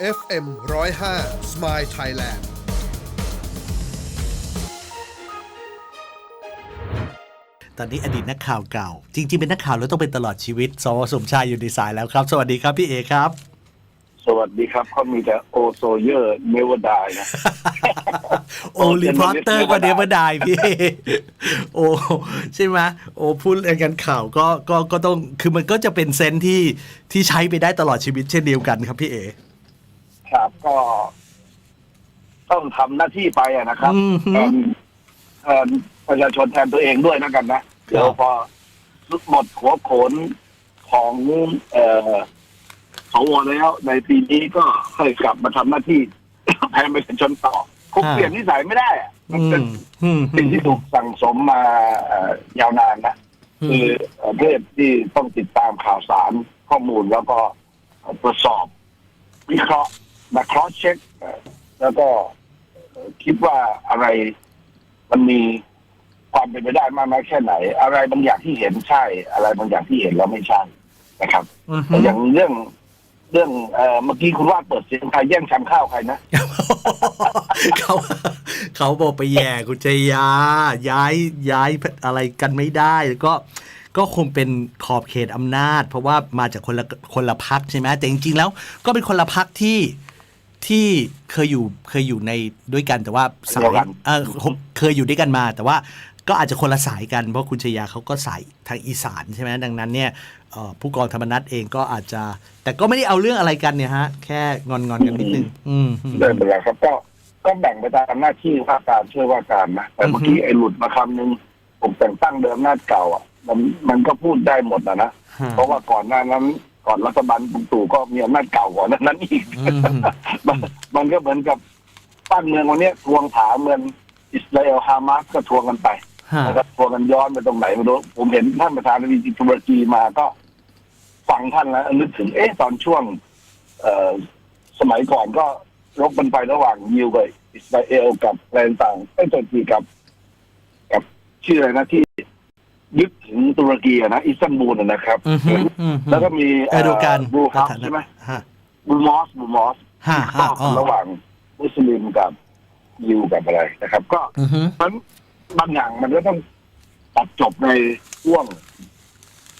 FM 105 Smile Thailand ตอนนี้อดีตนักข่าวเก่า จริง ๆ เป็นนักข่าวแล้วต้องเป็นตลอดชีวิต สวสมชายอยู่ในสายแล้วครับ สวัสดีครับพี่เอครับ สวัสดีครับเขามีแต่โอโซเยอร์เนวดายนะ โอรีพอร์เตอร์ก็เดวดายพี่เอโอใช่ไหมโอพูดรายการข่าวก็ก็ก็ต้องคือมันก็จะเป็นเซนส์ที่ที่ใช้ไปได้ตลอดชีวิตเช่นเดียวกันครับพี่เอ ครับก็ ต้องทำหน้าที่ไปอะนะครับอืมฮึ แทนแทนประชาชนแทนตัวเองด้วยนะกันนะเดี๋ยวพอหมดหัวโขนของเอ่อสวแล้ว ในปีนี้ก็ค่อยกลับมาทำหน้าที่ แทนประชาชนต่อคงเปลี่ยนนิสัยไม่ได้อะมันอืเป็น มอืมสิ่งที่ถูกสั่งสมมาเอ่อยาวนานนะคือประเทศที่ต้องติดตามข่าวสารข้อมูลแล้วก็ตรวจสอบวิเคราะห์ มาครอสเช็คแล้วก็เอ่อคิดว่าอะไรมันมีความเป็นไปได้มากน้อยแค่ไหน อะไรบางอย่างที่เห็นใช่ อะไรบางอย่างที่เห็นแล้วไม่ใช่นะครับอืมแต่อย่างเรื่องเรื่องเอ่อเมื่อกี้คุณว่าดเปิดเสียงใครแย่งชามข้าวใครนะเขาเขาบอกไปแย่คุณชยา ย้ายย้ายอะไรกันไม่ได้แล้วก็ก็คงเป็นขอบเขตอำนาจ เพราะว่ามาจากคนละคนละพักใช่ไหมแต่จริงๆแล้วก็เป็นคนละพักที่ ที่เคยอยู่เคยอยู่ในด้วยกันแต่ว่าสาเดียยวกัน เออเคยอยู่ด้วยกันมา แต่ว่าก็อาจจะคนละสายกันเพราะคุณชยาเขาก็สายทางอีสานใช่ไหมดังนั้นเนี่ยเอ่อผู้กองธรรมนัฐเองก็อาจจะ แต่ก็ไม่ได้เอาเรื่องอะไรกันเนี่ยฮะ แค่งอนงอนๆกันนิดนึง อืมอืม ได้เป็นไรครับก็ก็แบ่งไปตามหน้าที่ว่าการช่วยว่าการนะแต่เมื่อกี้ไอ้หลุดมาคำหนึ่งผมแต่งตั้งเดิมหน้าจเก่าอะมันมันก็พูดได้หมดนะนะฮะเพราะว่าก่อนหน้านั้น ก่อนรัฐบาลลุงตู่ก็มีอำนาจเก่าก่อนหนานั้นอีกอืมมันมันก็เหมือนกับบ้านเมืองวันเนี้ยทวงถามเหมือนอิสราเอลฮามาสก็ทวงกันไปฮะนะครับทวงกันย้อนไปตรงไหนไม่รู้ผมเห็นท่านประธานาธิบดีตุรกีมาก็ฟังท่านแล้วนึกถึงเอ๊ะตอนช่วง เอ่อสมัยก่อนก็รบกันไประหว่างยิวกับอิสราเอลกับแรงต่างไอ้ยตุรกีกับ กับชื่ออะไรนะที่ ยึดถึงตุรกีอะนะอิสตันบูลอะนะครับ อืมฮึอืมฮึแล้วก็มีเออร์โดกันบูฮับประธานาใช่ไหมฮะบูมอสบูมอสฮะก็ฮะอ๋อระหว่างมุสลิมกับยิวกับอะไรนะครับ ก็อือฮึมันบางอย่างมันก็ต้องตัดจบในช่วง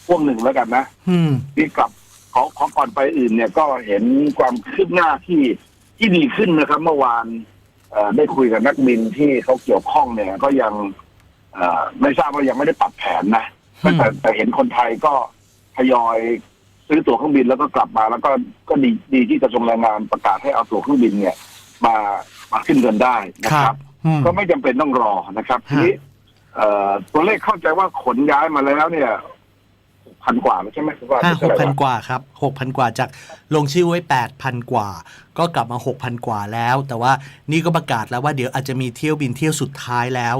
ช่วงหนึ่งแล้วกันนะ อืม ที่กลับขอขอก่อนไปอื่นเนี่ยก็เห็นความคืบหน้าที่ที่ดีขึ้นนะครับ เมื่อวานเอ่อได้คุยกับนักบินที่เขาเกี่ยวข้องเนี่ย ก็ยังเอ่อ ไม่ทราบว่ายังไม่ได้ปรับแผนนะอืมแต่แต่เห็นคนไทยก็ทยอยซื้อตั๋วเครื่องบินแล้วก็กลับมาแล้วก็ก็ดีดีที่กระทรวงแรงงานประกาศให้เอาตั๋วเครื่องบินเนี่ย มามาขึ้นเงินได้นะคครัรับบอืมก็ไม่จำเป็นต้องรอนะครับทีฮะนี้เอ่อตัวเลขเข้าใจว่าขนย้ายมาแล้วเนี่ยพันกว่าแล้วใช่ไหมว่าห้าหเท่ากไหร่พันวะกว่าครับหกพันกว่าจากลงชื่อไว้แปดพันกว่า ก็กลับมาหกพันกว่าแล้ว แต่ว่านี่ก็ประกาศแล้วว่าเดี๋ยวอาจจะมีเที่ยวบินเที่ยวสุดท้ายแล้ว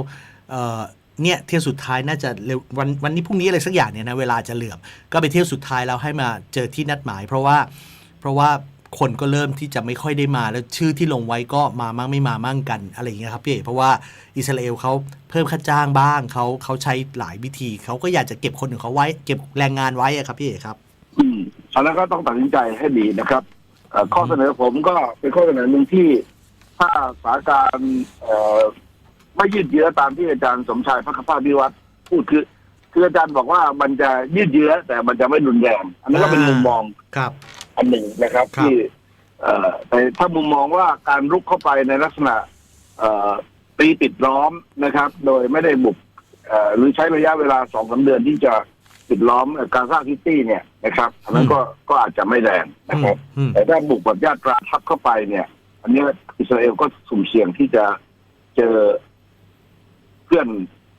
เนี่ยเที่ยวสุดท้ายน่าจะเร็ววันวันนี้พรุ่งนี้อะไรสักอย่างเนี่ยนะเวลาจะเหลื่อมก็ไปเที่ยวสุดท้ายแล้วให้มาเจอที่นัดหมาย เพราะว่าเพราะว่าคนก็เริ่มที่จะไม่ค่อยได้มาแล้วชื่อที่ลงไว้ก็มามั่งไม่มามั่งกันอะไรอย่างเงี้ยครับพี่เอกเพราะว่าอิสราเอลเขาเพิ่มค่าจ้างบ้างเขาเขาใช้หลายวิธีเขาก็อยากจะเก็บคนของเขาไว้ เก็บแรงงานไว้อะครับพี่เอกครับ อืมอันนั้นก็ต้องตัดสินใจให้ดีนะครับเอ่อข้อเสนอผมก็เป็นข้อเสนอหนึ่งที่ถ้าสถานการณ์เอ่อ ไม่ยืดเยื้อตามที่อาจารย์สมชายพักภาพวิวัฒน์พูดคือคืออาจารย์บอกว่ามันจะยืดเยื้อแต่มันจะไม่รุนแรงอันนั้นก็เป็นอ่ามุมุมมองครับ อันหนึ่งนะครับ ครับ ที่เอ่อแต่ถ้ามุมมองว่าการรุกเข้าไปในลักษณะ เอ่อตีปิดล้อมนะครับ โดยไม่ได้บุกเอ่อหรือใช้ระยะเวลาสองสาเดือนที่จะปิดล้อมกาซาซิตี้เนี่ยนะครับอันนั้นก็ก็อาจจะไม่แรงนะครับอืมแต่ถ้าบุกแบบญาตราทัพเข้าไปเนี่ย อันนี้อิสราเอลก็สุ่มเสี่ยงที่จะเจอเพื่อน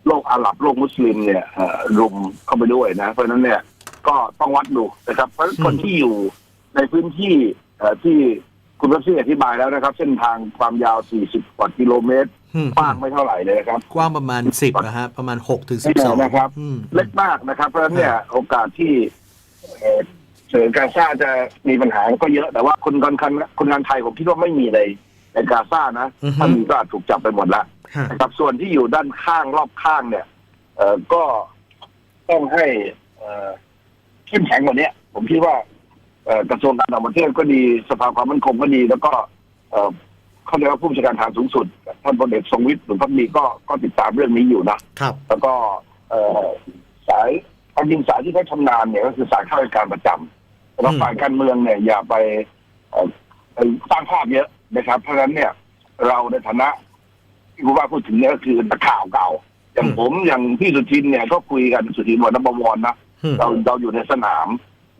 โลกอาหรับโลกมุสลิมเนี่ยเอ่อรุมเข้าไปด้วยนะ เพราะฉะนั้นเนี่ยก็ต้องวัดดูนะครับ เพราะฉะนั้นคนที่อยู่ในพื้นที่เอ่อที่คุณรัชซี่อธิบายแล้วนะครับ เส้นทางความยาว 40 กว่ากิโลเมตรอืมกว้างไม่เท่าไหร่เลยนะครับ กว้างประมาณสิบนะฮะประมาณหกถึงสิบสองนะครับอืมเล็กมากนะครับ เพราะฉะนั้นเนี่ยโอกาสที่เอ่อเสือกาซาจะมีปัญหาก็เยอะแต่ว่าคนงานคันคนงานไทยผมคิดว่าไม่มีใน ในกาซานะอือฮึ ถ้ามีก็อาจถูกจับไปหมดละฮะนะครับส่วนที่อยู่ด้านข้างรอบข้างเนี่ย เอ่อก็ต้องให้ เอ่อเข้มแข็งกว่านี้ผมคิดว่าเอ่อกระทรวงการต่างประเทศก็ดีสภาความมั่นคงก็ดี แล้วก็ เอ่อเขาเรียกว่าผู้บัญชาการทหารสูงสุด ท่านพลเอกทรงวิทย์หรือพักดีก็ก็ติดตามเรื่องนี้อยู่นะ ครับ แล้วก็เอ่อสายความจริงสายที่เขาชำนาญเนี่ยก็คือสายข้าราชการประจำแล้วอืม ฝ่ายการเมืองเนี่ยอย่าไปเอ่อไปสร้างภาพเยอะ นะครับ เพราะฉะนั้นเนี่ย เราในฐานะที่คุณว่าพูดถึงเนี่ยก็คือนักข่าวเก่า อย่างผมอย่างพี่สุทินเนี่ยก็คุยกันสุทินวันนบวรนะอืมเราเราอยู่ในสนาม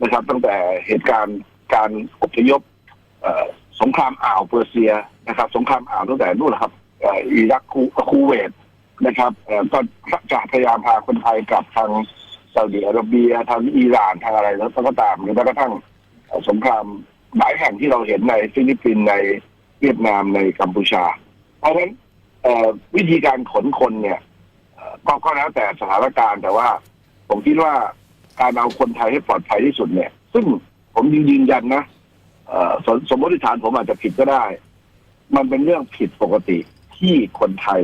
นะครับ ตั้งแต่เหตุการณ์การอพยพเอ่อสงครามอ่าวเปอร์เซียนะครับ สงครามอ่าวตั้งแต่นู่นแหละครับเอ่ออิรักคูคูเวตนะครับเอ่อก็จะพยายามพาคนไทยกลับทางซาอุดิอาระเบียทางอิหร่านทางอะไรแล้วก็ตามหรือแม้กระทั่งเอ่อสงครามหลายแห่งที่เราเห็นในฟิลิปปินส์ใน เวียดนามในกัมพูชา เพราะฉะนั้นเอ่อวิธีการขนคนเนี่ยเอ่อก็ก็แล้วแต่สถานการณ์แต่ว่า ผมคิดว่าการเอาคนไทยให้ปลอดภัยที่สุดเนี่ย ซึ่งผมยืนยันนะเอ่อสมสมมติฐานผมอาจจะผิดก็ได้ มันเป็นเรื่องผิดปกติที่คนไทย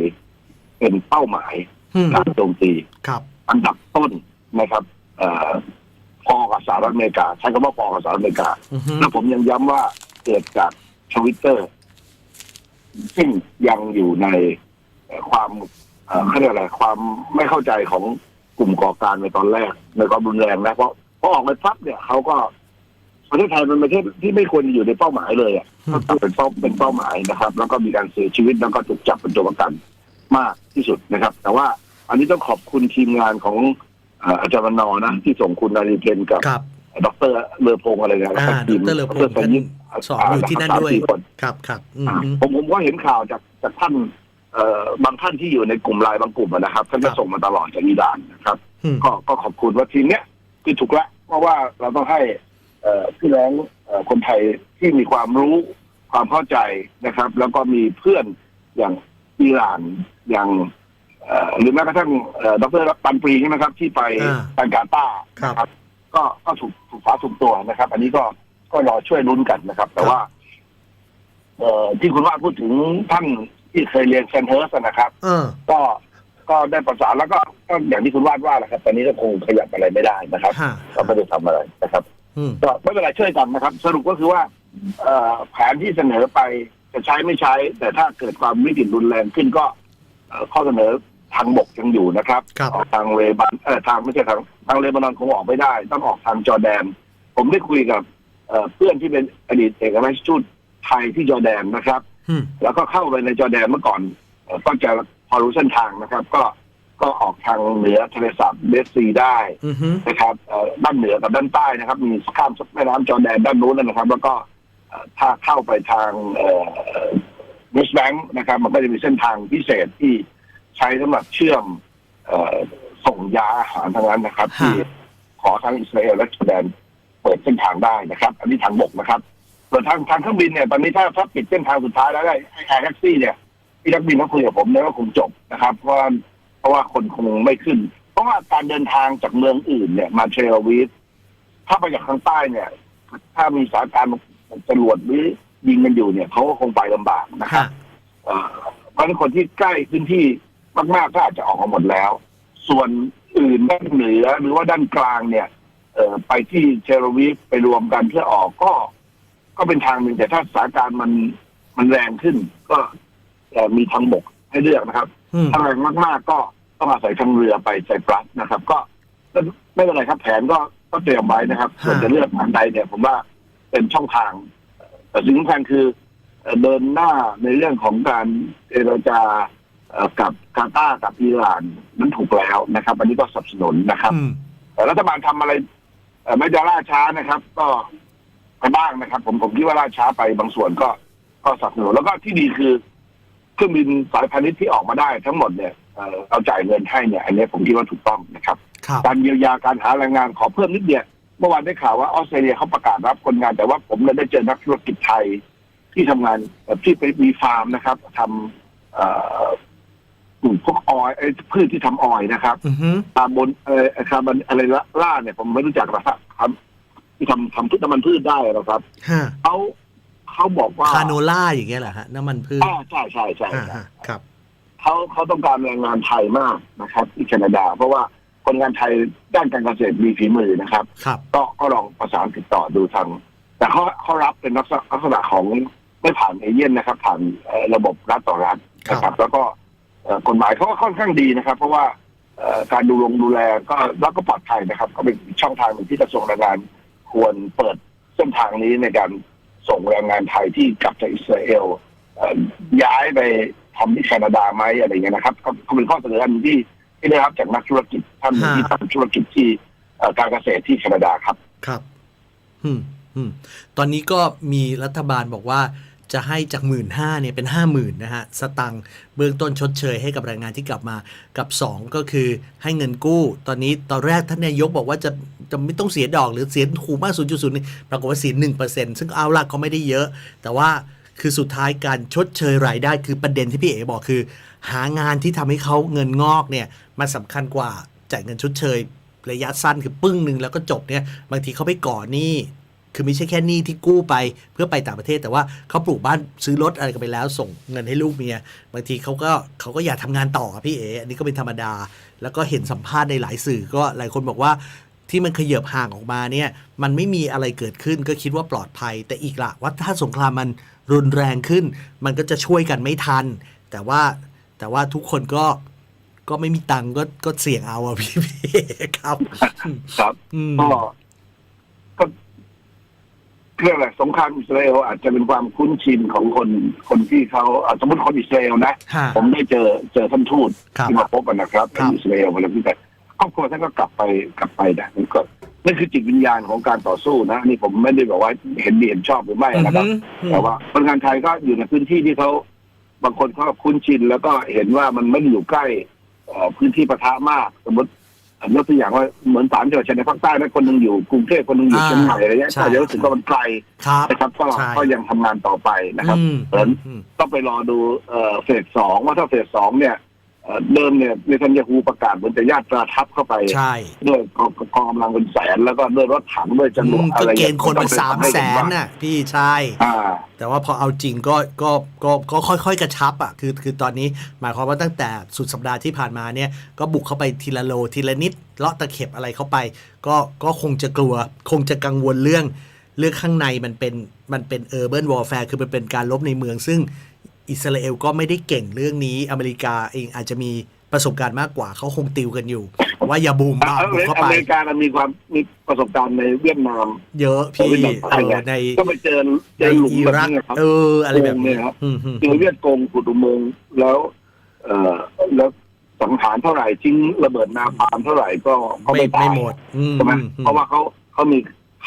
เป็นเป้าหมายอืมการโจมตีครับอันดับต้นนะครับเอ่อพอกับสหรัฐอเมริกา ใช้คำว่าพอกับสหรัฐอเมริกาอือฮึแล้วผมยังย้ำว่าเกิดจากทวิตเตอร์ ซึ่งยังอยู่ในเอ่อความเอ่อเขาเรียกอะไรความไม่เข้าใจของกลุ่มก่อการในตอนแรกในความรุนแรงนะเพราะพอออกไปปั๊บเนี่ยเขาก็ประเทศไทยมันเป็นประเทศที่ไม่ควรจะอยู่ในเป้าหมายเลยอะก็เป็นเป้าเป็นเป้าหมายนะครับ แล้วก็มีการเสียชีวิตแล้วก็ถูกจับเป็นตัวประกันมากที่สุดนะครับ แต่ว่าอันนี้ต้องขอบคุณทีมงานของเอ่ออาจารย์วันนอร์นะ ที่ส่งคุณนารีเพนกับครับ ดอกเตอรเลอพงษ์อะไรเนี่ยแล้วอ่าก็ดทีมรเลอพงษ์ดรสท่านยิปสอนอยู่ที่นั่นด้วยสามสี่คนครับครับอืมอ่าฮึผมผมก็เห็นข่าวจากจากท่านเอ่อบางท่านที่อยู่ในกลุ่มไลน์บางกลุ่มอะนะครับท่านก็ครับส่งมาตลอดจากอิหร่านนะครับอืมก็ก็ขอบคุณว่าทีมเนี้ยคือถูกแล้วเพราะว่าเราต้องให้เอ่อพี่น้องเอ่อคนไทยที่มีความรู้ความเข้าใจนะครับ แล้วก็มีเพื่อนอย่างอิหร่านอย่างเอ่อหรือแม้กระทั่งเอ่อดรปันปรีใช่ไหมครับ ที่ไปอ่าตันกาตาร์ครับนะครับ ก็ก็ถูกถูกฟ้าถูกตัวนะครับ อันนี้ก็ก็รอช่วยลุ้นกันนะครับ แต่ว่า เอ่อที่คุณว่าพูดถึงท่านที่เคยเรียนเซนเฮิร์สนะครับ เออ ก็ก็ได้ประสานแล้วก็ก็อย่างที่คุณวาดว่าแหละครับ ตอนนี้ก็คงขยับอะไรไม่ได้นะครับฮะ ก็ไม่ได้ทำอะไรนะครับ อืม ก็ไม่เป็นไรช่วยกันนะครับ สรุปก็คือว่า เอ่อแผนที่เสนอไปจะใช้ไม่ใช้ แต่ถ้าเกิดความวิกฤตรุนแรงขึ้นก็เอ่อข้อเสนอ ทางบกยังอยู่นะครับครับ ออกทางเลบันเออทางไม่ใช่ทางทางเลบานอนคงออกไม่ได้ ต้องออกทางจอร์แดน ผมได้คุยกับเอ่อเพื่อนที่เป็นอดีตเอกอัครราชทูตไทยที่จอร์แดนนะครับ อืม แล้วก็เข้าไปในจอร์แดนเมื่อก่อนเอ่อก็จะพอรู้เส้นทางนะครับ ก็ก็ออกทางเหนือทะเลสาบเบสซีได้อือฮึนะครับเอ่อด้านเหนือกับด้านใต้นะครับ มีข้ามแม่น้ำจอร์แดนด้านนู้นนะครับ แล้วก็เอ่อถ้าเข้าไปทางเวสต์แบงค์นะครับ มันก็จะมีเส้นทางพิเศษที่ ใช้สำหรับเชื่อมเอ่อส่งยาอาหารทางนั้นนะครับ ที่ขอทางอิสราเอลและจอร์แดนเปิดเส้นทางได้นะครับ อันนี้ทางบกนะครับส่วนทางทางเครื่องบินเนี่ยตอนนี้ถ้าถ้าปิดเส้นทางสุดท้ายแล้วได้ให้แอร์แท็กซี่เนี่ยพี่นักบินเขาคุยกับผมเนี่ยว่าคงจบนะครับ เพราะว่าเพราะว่าคนคงไม่ขึ้น เพราะว่าการเดินทางจากเมืองอื่นเนี่ยมาเทลอาวีฟถ้าไปจากทางใต้เนี่ย ถ้ามีสถานการณ์จรวดหรือยิงกันอยู่เนี่ยเขาก็คงไปลำบากนะครับฮะเอ่อเพราะฉะนั้นคนที่ใกล้พื้นที่ มากๆก็อาจจะออกมาหมดแล้ว ส่วนอื่นด้านเหนือหรือว่าด้านกลางเนี่ย เอ่อไปที่เทลอาวีฟไปรวมกันเพื่อออกก็ ก็เป็นทางหนึ่งแต่ถ้าสถานการณ์มันมันแรงขึ้น ก็เอ่อมีทางบกให้เลือกนะครับอืมถ้าแรงมากๆก็ต้องอาศัยทางเรือไปไซปรัสนะครับก็ก็ไม่เป็นไรครับแผนก็ก็เตรียมไว้นะครับส่วนจะเลือกทางใดเนี่ย ผมว่าเป็นช่องทาง แต่สิ่งสำคัญคือเอ่อเดินหน้าในเรื่องของการเจรจาเอ่อ กับกาตาร์กับอิหร่านนั้นถูกแล้วนะครับ อันนี้ก็สนับสนุนนะครับอืมแต่รัฐบาลทำอะไรเอ่อไม่จะล่าช้านะครับ ก็ไปบ้างนะครับ ผมผมคิดว่าล่าช้าไปบางส่วนก็ก็สนับสนุนแล้วก็ที่ดีคือเครื่องบินสายพาณิชย์ที่ออกมาได้ทั้งหมดเนี่ยเอ่อเอาจ่ายเงินให้เนี่ย อันนี้ผมคิดว่าถูกต้องนะครับครับ การเยียวยาการหาแรงงานขอเพิ่มนิดเดียวเมื่อวานได้ข่าวว่าออสเตรเลียเขาประกาศรับคนงานแต่ว่าผมเนี่ยได้เจอนักธุรกิจไทยที่ทำงานเอ่อที่ไปมีฟาร์มนะครับทำ เอ่อปลูกพวกออยล์เอ้ยพืชที่ทำออยล์นะครับอือฮึคาร์บอนเอ่อคาร์บอนอะไรละล่าเนี่ยผมไม่รู้จักนะครับทำที่ทำทำพืชน้ำมันพืชได้นะครับฮะเขาเขาบอกว่าคาโนล่าอย่างเงี้ยเหรอฮะน้ำมันพืชอ่าใช่ใช่ใช่อ่าใช่ ฮะครับ เขาเขาต้องการแรงงานไทยมากนะครับที่แคนาดา เพราะว่าคนงานไทยด้านการเกษตรมีฝีมือนะครับ ครับ ก็ก็ลองประสานติดต่อดูทาง แต่เขาเขารับเป็นลักษณะลักษณะของไม่ผ่านเอเย่นนะครับ ผ่านเอ่อระบบรัฐต่อรัฐนะครับ แล้วก็เอ่อ กฎหมายเขาก็ค่อนข้างดีนะครับ เพราะว่าการดูลงดูแลก็แล้วก็ปลอดภัยนะครับ ก็เป็นช่องทางหนึ่งที่กระทรวงแรงงาน ควรเปิดเส้นทางนี้ในการส่งแรงงานไทยที่กลับจากอิสราเอลย้ายไปทำที่แคนาดาไหมอะไรเงี้ยนะครับก็เป็นข้อเสนออันที่ที่ได้รับจากนักธุรกิจท่านหนึ่งที่ทำธุรกิจที่การเกษตรที่แคนาดาครับครับ อืมอืมตอนนี้ก็มีรัฐบาลบอกว่า จะให้จากหมื่นห้าเนี่ยเป็นห้าหมื่นนะฮะสตังค์เบื้องต้นชดเชยให้กับแรงงานที่กลับมากับ 2 ก็คือให้เงินกู้ ตอนนี้ตอนแรกท่านนายกบอกว่าจะจะไม่ต้องเสียดอกหรือเสียคูมาก0.0นี่ปรากฏว่าเสียหนึ่งเปอร์เซ็นต์ซึ่งเอาละก็ไม่ได้เยอะ แต่ว่าคือสุดท้ายการชดเชยรายได้คือประเด็นที่พี่เอ๋บอกคือ หางานที่ทำให้เขาเงินงอกเนี่ยมันสำคัญกว่าจ่ายเงินชดเชยระยะสั้นคือปึ้งหนึ่งแล้วก็จบเนี่ยบางทีเขาไปก่อหนี้ คือไม่ใช่แค่หนี้ที่กู้ไปเพื่อไปต่างประเทศ แต่ว่าเขาปลูกบ้านซื้อรถอะไรกันไปแล้ว ส่งเงินให้ลูกเมียบางทีเขาก็เขาก็อยากทำงานต่ออะพี่เอ๋อันนี้ก็เป็นธรรมดา แล้วก็เห็นสัมภาษณ์ในหลายสื่อก็หลายคนบอกว่าที่มันขยับห่างออกมาเนี่ยมันไม่มีอะไรเกิดขึ้นก็คิดว่าปลอดภัย แต่อีกละว่าถ้าสงครามมันรุนแรงขึ้น มันก็จะช่วยกันไม่ทัน แต่ว่าแต่ว่าทุกคนก็ก็ไม่มีตังค์ก็ก็เสี่ยงเอาอะพี่พี่เอ๋ครับ ครับอืมก็ก็ เรื่องอะไรสงครามอิสราเอลอาจจะเป็นความคุ้นชินของคนคนที่เขาอะสมมติคนอิสราเอลนะ ฮะ ผมได้เจอเจอท่านทูตครับที่มาพบกันนะครับครับ ในอิสราเอลเวลาที่แต่ครอบครัวท่านก็กลับไปกลับไปนะนั่นก็นั่นคือจิตวิญญาณของการต่อสู้นะนี่ผมไม่ได้บอกว่าเห็นดีเห็นชอบหรือไม่นะครับ อืมแต่ว่าคนงานไทยก็อยู่ในพื้นที่ที่เขาบางคนเขาก็คุ้นชินแล้วก็เห็นว่ามันไม่ได้อยู่ใกล้เอ่อพื้นที่ประทะมาก สมมติอะ ยกตัวอย่างว่าเหมือนสามจังหวัดชายแดนภาคใต้นะคนหนึ่งอยู่กรุงเทพคนหนึ่งอยู่อ่าเชียงใหม่อะไรเงี้ยใช่ก็จะรู้สึกว่ามันไกลครับ นะครับก็ใช่ ก็ยังทำงานต่อไปนะครับอืมเพราะฉะนั้นอืม ต้องไปรอดูเอ่อเฟสสองว่าถ้าเฟสสองเนี่ย เอ่อเดิมเนี่ยเนทันยาฮูประกาศเหมือนจะญาติตราทัพเข้าไปใช่ด้วยกองกองกำลังเป็นแสนแล้วก็ด้วยรถถังด้วยจรอืวดมอะก็ไรเกณฑ์คนไปสามแสนน่ะพี่ใช่อ่าแต่ว่าพอเอาจริงก็ก็ก็ก็ค่อย ๆ กระชับอะคือคือตอนนี้หมายความว่าตั้งแต่สุดสัปดาห์ที่ผ่านมาเนี่ยก็บุกเข้าไปทีละโลทีละนิดเลาะตะเข็บอะไรเข้าไป ก็ก็คงจะกลัว คงจะกังวลเรื่อง เรื่องข้างในมันเป็นมันเป็นเออร์เบิร์นวอลแฟร์คือมันเป็นการลบในเมืองซึ่ง อิสราเอลก็ไม่ได้เก่งเรื่องนี้อเมริกาเองอาจจะมีประสบการณ์มากกว่าเขาคงติวกันอยู่ ว่าอย่าบูมบ้ามบุกเข้าอไปเมริกามันมีความมีประสบการณ์ในเวียดนาม เยอะพี่เวียดนามเอใช่ไงอในก็ไปเจอเจในอหลุมอิแบบรักนี้ครับเอออะไรแบบเนี่นี้ยครับอืมอืมเจอเวียดกงขุดอุโมงค์แล้ว เอ่อแล้วสังหารเท่าไหร่ทิ้งระเบิดนาปาล์มเท่าไหร่ก็ก็ไม่ไม่ตาไม่ยหมดอืมใช่ไหมอืมเพราะว่าเขาเขามี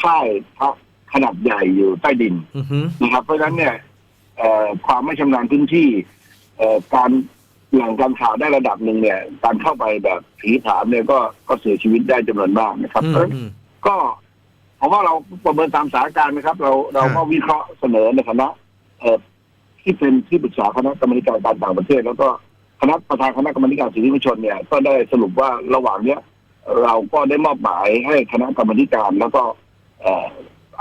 ค่ายพักขนาดใหญ่อยู่ใต้ดินอืมอืมนะครับเพราะฉะนั้นเนี่ยเอ่อ ความไม่ชำนาญพื้นที่เอ่อการแหล่งการข่าวได้ระดับหนึ่งเนี่ย การเข้าไปแบบผีผามเนี่ยก็ก็เสียชีวิตได้จำนวนมากนะครับอืเพราะฉะมนั้นอืมก็ผมว่าเราประเมินตามสถานการณ์นะครับ เราเราก็วิเคราะห์เสนอในคณะเอ่อที่เป็นที่ปรึกษาคณะกรรมการการต่างประเทศ แล้วก็คณะประธานคณะกรรมการสิทธิมนุษยชนเนี่ย ก็ได้สรุปว่าระหว่างเนี้ยเราก็ได้มอบหมายให้คณะกรรมการแล้วก็เอ่อ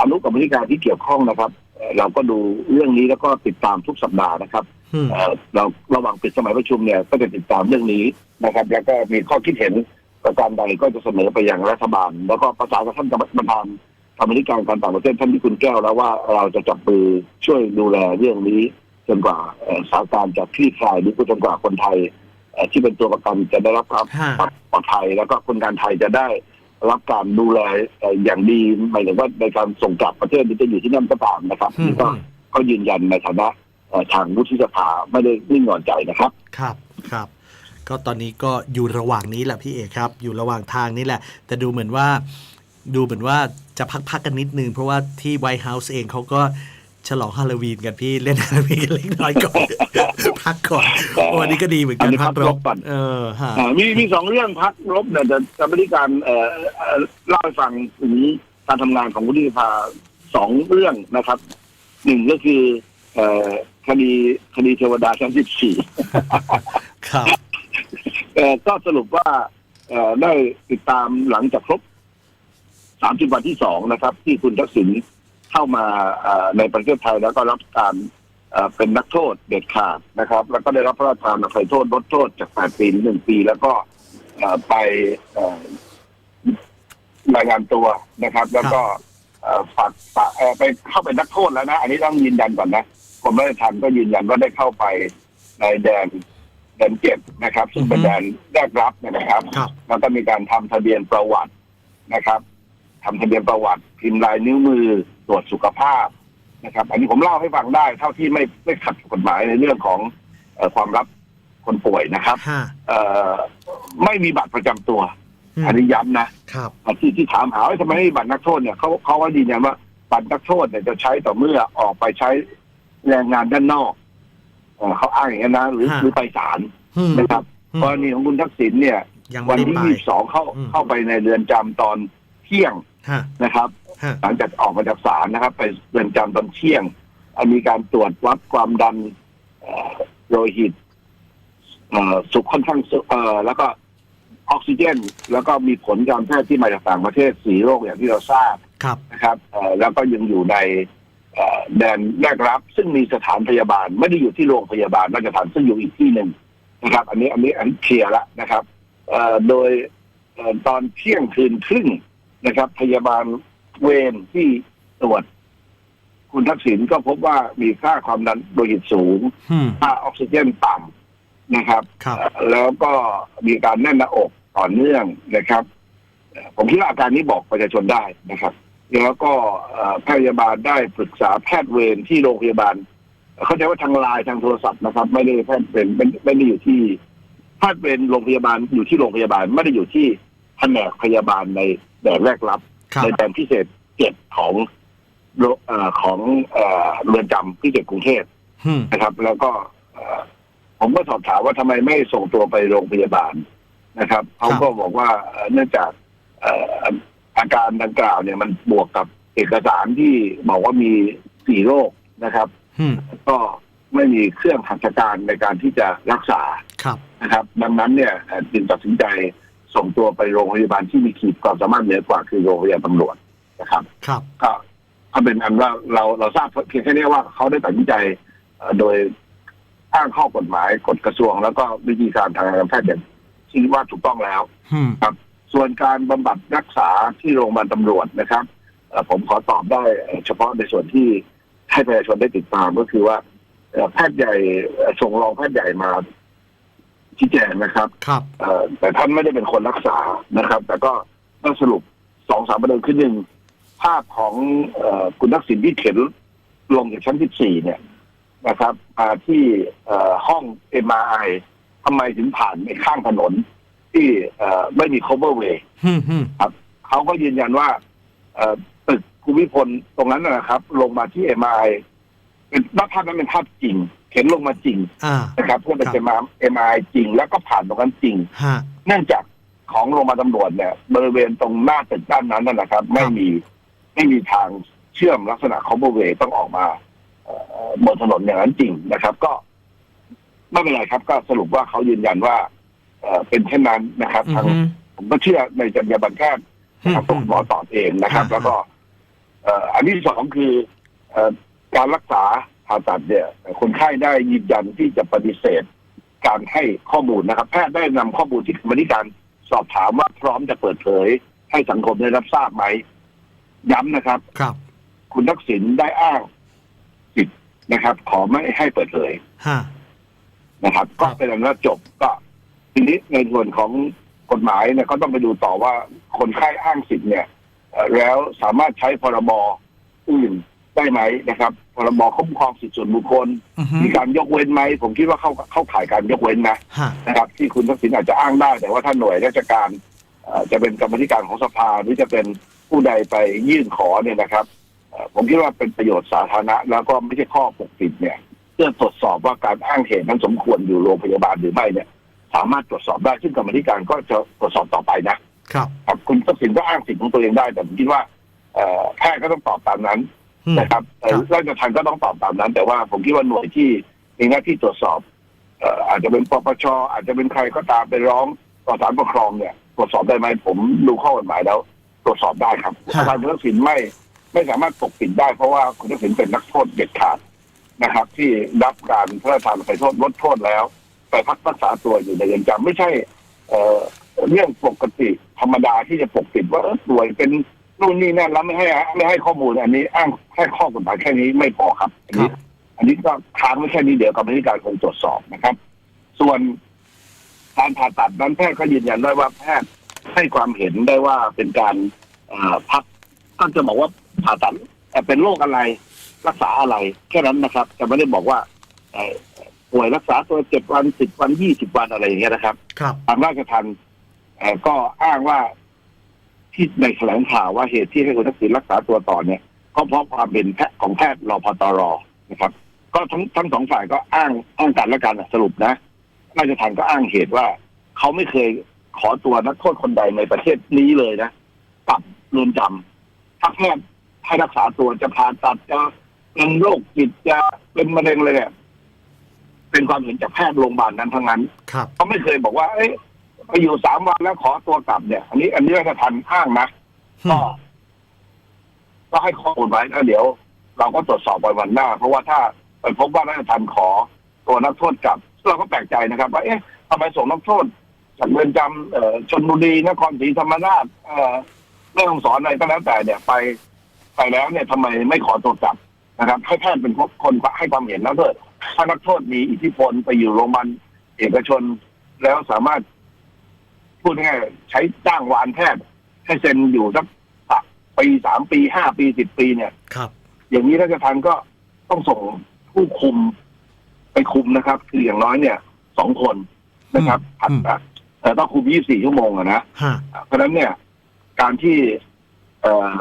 อนุกรรมการที่เกี่ยวข้องนะครับเอ่อเราก็ดูเรื่องนี้แล้วก็ติดตามทุกสัปดาห์นะครับอืมเอ่อเราระหว่างปิดสมัยประชุมเนี่ยก็จะติดตามเรื่องนี้นะครับ แล้วก็มีข้อคิดเห็นประการใดก็จะเสนอไปยังรัฐบาล แล้วก็ประสานกับท่านประธานกรรมธิการการต่างประเทศท่านที่คุณแก้วแล้วว่าเราจะจับมือช่วยดูแลเรื่องนี้จนกว่าเอ่อสถานการณ์จะคลี่คลายหรือจนกว่าคนไทยเอ่อที่เป็นตัวประกันจะได้รับความฮะปลอดภัย แล้วก็คนการไทยจะได้ รับการดูแลเอ่ออย่างดีหมายถึงว่าในการส่งกลับประเทศหรือจะอยู่ที่นั่นก็ตามนะครับอืมนี่ก็อืมก็ยืนยันในฐานะเอ่อทางวุฒิสภาไม่ได้นิ่งนอนใจนะครับ ครับครับ ก็ตอนนี้ก็อยู่ระหว่างนี้แหละพี่เอกครับ อยู่ระหว่างทางนี่แหละ แต่ดูเหมือนว่าดูเหมือนว่าจะพักๆกันนิดนึง เพราะว่าที่ไวท์เฮาส์เองเขาก็ ฉลองฮาโลวีนกันพี่เล่นฮาโลวีนกันเล็กน้อยก่อนพักก่อนวันนี้ก็ดีเหมือนกันอันนี้พัพักกรรบบก่อนเออฮะอ่ามีมีสองเรื่องพักรบเนี่ยจะจะไม่ได้การเอ่อเอ่อเล่าให้ฟังถึงการทำงานของวุฒิสภาสองเรื่องนะครับหนึ่งก็คือ เอ่อคดีคดีเทวดาชั้นสิบสี่ครับเอ่อก็สรุปว่าเอ่อได้ติดตามหลังจากครบ30วันที่สองนะครับ ที่คุณทักษิณ เข้ามาเอ่อในประเทศไทยแล้วก็รับการเอ่อเป็นนักโทษเด็ดขาดนะครับ แล้วก็ได้รับพระราชทานอภัยโทษลดโทษจาก 8 ปีหนึ่งปี แล้วก็เอ่อไปเอ่อรายงานตัวนะครับ แล้วก็เอ่อฝากฝากเอ่อไปเข้าเป็นนักโทษแล้วนะ อันนี้ต้องยืนยันก่อนนะกรมราชทัณฑ์ก็ยืนยันว่าได้เข้าไปในแดนแดนเก็บนะครับ ซึ่งเป็นอือฮึแดนแรกรับนะครับครับแล้วก็มีการทำทะเบียนประวัตินะครับทำทะเบียนประวัติพิมพ์ลายนิ้วมือ ตรวจสุขภาพนะครับ อันนี้ผมเล่าให้ฟังได้ เท่าที่ไม่ไม่ขัดกฎหมายในเรื่องของเอ่อความรับคนป่วยนะครับฮะเอ่อไม่มีบัตรประจำตัว มอันนี้ย้ำนะ ครับ ที่ที่ถามหาว่าทำไมไม่มีบัตรนักโทษเนี่ยเขาเขาก็ยืนยันว่าบัตรนักโทษเนี่ยจะใช้ต่อเมื่อออกไปใช้แรงงานด้านนอกเอ่อเขาอ้างอย่างนั้นนะหรือฮะ หรือไปศาลอืมนะครับอืมกรณีของคุณทักษิณเนี่ย ยังวัไม่นได้ที่ไปยี่สิบสองเข้าอืม เข้าไปในเรือนจำตอนเที่ยงฮะ นะครับฮะหลังจากออกมาจากศาลนะครับ ไปเรือนจำตอนเที่ยงอะมีการตรวจวัดความดันเอ่อโลหิตเอ่อสุขค่อนข้างสูงเอ่อแล้วก็ออกซิเจน แล้วก็มีผลการแพทย์ที่มาจากต่างประเทศสีโรคอย่างที่เราทราบครับนะครับเอ่อแล้วก็ยังอยู่ในเอ่อแดนแรกรับ ซึ่งมีสถานพยาบาล ไม่ได้อยู่ที่โรงพยาบาลราชทัณฑ์ซึ่งอยู่อีกที่หนึ่งนะครับ อันนี้อันนี้อันนี้เคลียร์แล้วนะครับเอ่อโดยเอ่อตอนเที่ยงคืนครึ่ง นะครับ พยาบาลเวรที่ตรวจ คุณทักษิณก็พบว่ามีค่าความดันโลหิตสูง อืม ค่าออกซิเจนต่ำนะครับครับ เอ่อแล้วก็มีการแน่นหน้าอกต่อเนื่องนะครับเอ่อผมคิดว่าอาการนี้บอกประชาชนได้นะครับ แล้วก็เอ่อแพทย์พยาบาลได้ปรึกษาแพทย์เวรที่โรงพยาบาล เข้าใจว่าทางไลน์ทางโทรศัพท์นะครับ ไม่ได้แพทย์เวรไม่ไม่ได้อยู่ที่แพทย์เวรโรงพยาบาลอยู่ที่โรงพยาบาลไม่ได้อยู่ที่แผนกพยาบาลใน แดนแรกรับครับในแดนพิเศษเจ็ดของโรเอ่อของเอ่อเรือนจำพิเศษกรุงเทพอืมนะครับ แล้วก็เอ่อผมก็สอบถามว่าทำไมไม่ส่งตัวไปโรงพยาบาลนะครับเขาก็บอกว่าเอ่อเนื่องจากเอ่ออาการดังกล่าวเนี่ยมันบวกกับเอกสารที่บอกว่ามีสี่โรคนะครับอืมก็ไม่มีเครื่องหัตถการในการที่จะรักษาครับนะครับ ดังนั้นเนี่ยเอ่อจึงตัดสินใจ ส่งตัวไปโรงพยาบาลที่มีขีดความสามารถเหนือกว่าคือโรงพยาบาลตำรวจนะครับครับ ก็ก็เป็นอันว่าเราเราทราบเพียงแค่นี้ว่าเขาได้ตัดสินใจเอ่อโดยอ้างข้อกฎหมายกฎกระทรวง แล้วก็วิธีการทางการแพทย์อย่างที่ว่าถูกต้องแล้วอืมส่วนการบำบัดรักษาที่โรงพยาบาลตำรวจนะครับเอ่อผมขอตอบได้เอ่อเฉพาะในส่วนที่ให้ประชาชนได้ติดตามก็คือว่าเอ่อแพทย์ใหญ่เอ่อส่งรองแพทย์ใหญ่มา ชี้แจงนะครับครับเอ่อแต่ท่านไม่ได้เป็นคนรักษานะครับ แต่ก็ต้องสรุปสองสามประเด็นขึ้นหนึ่งภาพของเออคุณทักษิณที่เข็นลงจากชั้นที่สี่เนี่ยนะครับมาที่เอ่อห้องเอ็มไอทำไมถึงผ่านในข้างถนนที่เอ่อไม่มี cover way อืมอืมเขาก็ยืนยันว่า เอ่อตึกภูมิพลตรงนั้นนะนะครับ ลงมาที่เอ็มไอเป็นภาพนั้นเป็นภาพจริง เข็นลงมาจริงอ่า นะครับเพื่อเป็นครับ เอ็มเอ็มไอจริง แล้วก็ผ่านตรงนั้นจริง ฮะ เนื่องจากของโรงพยาบาลตำรวจเนี่ยบริเวณตรงหน้าตึกด้านนั้นนะนะครับ ไม่มีไม่มีทางเชื่อมลักษณะคอมเบอร์เวย์ต้องออกมาเอ่อบนถนนอย่างนั้นจริงนะครับ ก็ ไม่เป็นไรครับ ก็สรุปว่าเขายืนยันว่า เอ่อเป็นเช่นนั้นนะครับอืทางมผมก็เชื่อในจรรยาบรรณแพทย์อืมนะครับต้องหมอตอบเองนะครับฮะแล้วก็ เอ่ออันที่สองคือเอ่อการรักษา ผ่าตัดเนี่ยคนไข้ได้ยืนยันที่จะปฏิเสธ การให้ข้อมูลนะครับ แพทย์ได้นำข้อมูลที่กรรมธิการสอบถามว่าพร้อมจะเปิดเผย ให้สังคมได้รับทราบไหมย้ำนะครับ ครับ คุณทักษิณได้อ้างสิทธิ์นะครับ ขอไม่ให้เปิดเผยฮะนะครับครัก็บเป็นอันว่าจบก็ทีนี้ในส่วนของกฎหมายเนี่ยก็ต้องไปดูต่อว่าคนไข้อ้างสิทธิ์เนี่ยเอ่อแล้วสามารถใช้พรบอื่น ได้ไหมนะครับพรบคุ้มครองสิทธิส่วนบุคคลอือฮึมีการยกเว้นไหมผมคิดว่าเข้าเข้าข่ายการยกเว้นนะฮะนะครับ ที่คุณทักษิณอาจจะอ้างได้ แต่ว่าถ้าหน่วยราชการเอ่อจะเป็นกรรมธิการของสภาหรือจะเป็นผู้ใดไปยื่นขอเนี่ยนะครับเอ่อผมคิดว่าเป็นประโยชน์สาธารณะ แล้วก็ไม่ใช่ข้อปกปิดเนี่ยเพื่อตรวจสอบว่าการอ้างเหตุนั้นสมควรอยู่โรงพยาบาลหรือไม่เนี่ย สามารถตรวจสอบได้ซึ่งกรรมธิการก็จะตรวจสอบต่อไปนะครับครับคุณทักษิณก็อ้างสิทธิ์ของตัวเองได้ แต่ผมคิดว่าเอ่อแพทย์ก็ต้องตอบตามนั้นอืม นะครับเอ่อครับราชทัณฑ์ก็ต้องตอบตามนั้น แต่ว่าผมคิดว่าหน่วยที่มีหน้าที่ตรวจสอบเอ่ออาจจะเป็นปปชอาจจะเป็นใครก็ตามไปร้องต่อศาลปกครองเนี่ยตรวจสอบได้ไหมผมดูข้อกฎหมายแล้ว ตรวจสอบได้ครับฮะทางคุณทักษิณไม่ไม่สามารถปกปิดได้เพราะว่าคุณทักษิณเป็นนักโทษเด็ดขาดนะครับ ที่รับการพระราชทานอภัยโทษลดโทษแล้ว ไปพักรักษาตัวอยู่ในเรือนจำไม่ใช่เอ่อเรื่องปกติธรรมดาที่จะปกปิดว่าเออป่วยเป็น นู่นนี่นั่นแล้วไม่ให้ไม่ให้ข้อมูลอันนี้ อ้างแค่ข้อกฎหมายแค่นี้ไม่พอครับอันนี้ครับอันนี้ก็ค้างไว้แค่นี้เดี๋ยวกรรมธิการคงตรวจสอบนะครับ ส่วนการผ่าตัดนั้นแพทย์ก็ยืนยันได้ว่าแพทย์ให้ความเห็นได้ว่าเป็นการเอ่อพักก็จะบอกว่าผ่าตัดเอ่อเป็นโรคอะไร รักษาอะไร แค่นั้นนะครับ แต่ไม่ได้บอกว่าเอ่อป่วยรักษาตัวเจ็ดวันสิบวันยี่สิบวันอะไรอย่างเงี้ยนะครับครับทางราชทันเอ่อก็อ้างว่า ที่ในแถลงข่าวว่าเหตุที่ให้คุณทักษิณรักษาตัวต่อเนี่ย ก็เพราะความเป็นแพทย์ของแพทย์รอพตรนะครับ ก็ทั้งทั้งสองฝ่ายก็อ้างอ้างกันและกันอะสรุปนะราชทันก็อ้างเหตุว่า เขาไม่เคยขอตัวนักโทษคนใดในประเทศนี้เลยนะกลับเรือนจำถ้าแพทย์ให้รักษาตัวจะผ่าตัดจะเป็นโรคจิตจะเป็นมะเร็งเลยเนี่ยเป็นความเห็นจากแพทย์โรงพยาบาลนั้นทั้งนั้นครับเขาไม่เคยบอกว่า เอ้ย ไปอยู่สามวันแล้วขอตัวกลับเนี่ย อันนี้ อันนี้ราชทันอ้างนะก็ก็ให้ข้อมูลไว้แล้วเดี๋ยว เราก็ตรวจสอบวันวันหน้า เพราะว่าถ้าไปพบว่าราชทันขอตัวนักโทษกลับ เราก็แปลกใจนะครับ ว่าเอ๊ะทำไมส่งนักโทษจากเรือนจำเอ่อชนบุรีนครศรีธรรมราชเอ่อแม่ฮ่องสอนอะไรก็แล้วแต่เนี่ยไปไปแล้วเนี่ยทำไมไม่ขอตัวกลับนะครับ ให้แพทย์เป็นคนให้ความเห็นแล้วเถิดถ้านักโทษมีอิทธิพลไปอยู่โรงพยาบาลเอกชน แล้วสามารถ พูดง่ายๆใช้จ้างวานแพทย์ให้เซ็นอยู่สักปีสามปีห้าปีสิบปีเนี่ยครับ อย่างนี้ราชทันก็ต้องส่งผู้คุมไปคุมนะครับ คืออย่างน้อยเนี่ยสองคนนะครับอืมผัดอะเอ่อต้องคุม24ชั่วโมงอะนะฮะเพราะฉะนั้นเนี่ย การที่ เอ่อ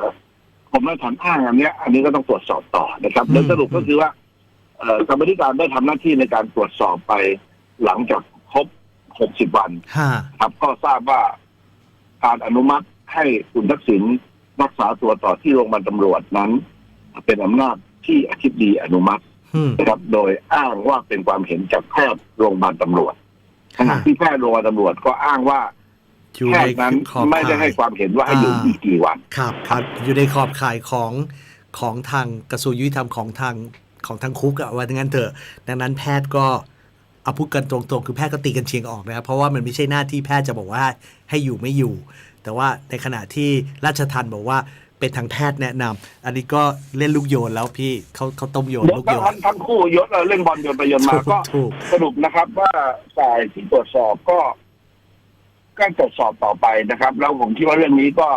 กรมราชทัณฑ์อ้างอันเนี้ย อันนี้ก็ต้องตรวจสอบต่อนะครับอืมโดยสรุปก็คือว่าเอ่อกรรมธิการได้ทำหน้าที่ในการตรวจสอบไปหลังจากครบ 60วัน ฮะครับ ก็ทราบว่าการอนุมัติให้คุณทักษิณรักษาตัวต่อที่โรงพยาบาลตำรวจนั้น เป็นอำนาจที่อธิบดีอนุมัติอืม นะครับ โดยอ้างว่าเป็นความเห็นจากแพทย์โรงพยาบาลตำรวจขณะที่แพทย์โรงพยาบาลตำรวจก็อ้างว่าอยู่แพในทย์นั้นขอบไม่ได้ข่าให้ย ความเห็นว่าให้อยู่อ่า อีกกี่วัน ครับครับอยู่ในขอบข่ายของของทางกระทรวงยุติธรรมของทางของทางคุกอะว่าอย่างนั้นเถอะ ดังนั้นแพทย์ก็ เอาพูดกันตรงๆ คือแพทย์ก็ตีกันเชียงออกนะครับ เพราะว่ามันไม่ใช่หน้าที่แพทย์จะบอกว่าให้อยู่ไม่อยู่ แต่ว่าในขณะที่ราชทันบอกว่าเป็นทางแพทย์แนะนำอันนี้ก็เล่นลูกโยนแล้วพี่เขาเขาต้มโยนยลูกกโยนทั้งทั้งคู่ยศเอ่อเล่นบอลโยนไปโยนมาถูกก็ถูกสรุปนะครับ ว่าฝ่ายที่ตรวจสอบก็ก็ตรวจสอบต่อไปนะครับ แล้วผมคิดว่าเรื่องนี้ก็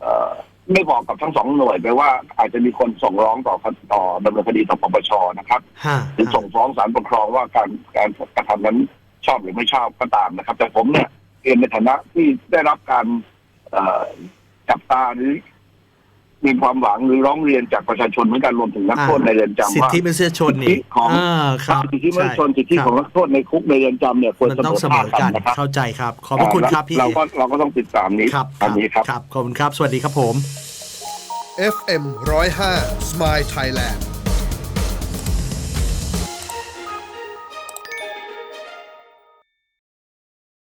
เอ่อ ไม่บอกกับทั้งสองหน่วยไปว่าอาจจะมีคนส่งร้องต่อต่อดำเนินคดีต่อปปชนะครับฮะหรือส่งฟ้องศาลปกครองว่าการการกระทำนั้นชอบหรือไม่ชอบก็ตามนะครับ แต่ผมเนี่ยเรียนในฐานะที่ได้รับการเอ่อจับตาหรือ มีความหวังหรือร้องเรียนจากประชาชนเหมือนกันรวมถึงนักโทษในเรือนจำสิทว่าธิมนุษยชนสิทธินี่ของอ่าครับสิทธิมนุษยชนสิทธิใช่ของนักโทษในคุกในเรือนจำเนี่ยควรมันเสมต้องอเสมภาคอกักันนนะครับเข้าใจครับ ขอบพระคุณครับพี่เราก็เราก็ต้องติดตามนี้ครับอันนี้ครับครับขอบคุณครับ สวัสดีครับผม FM 105 Smile Thailand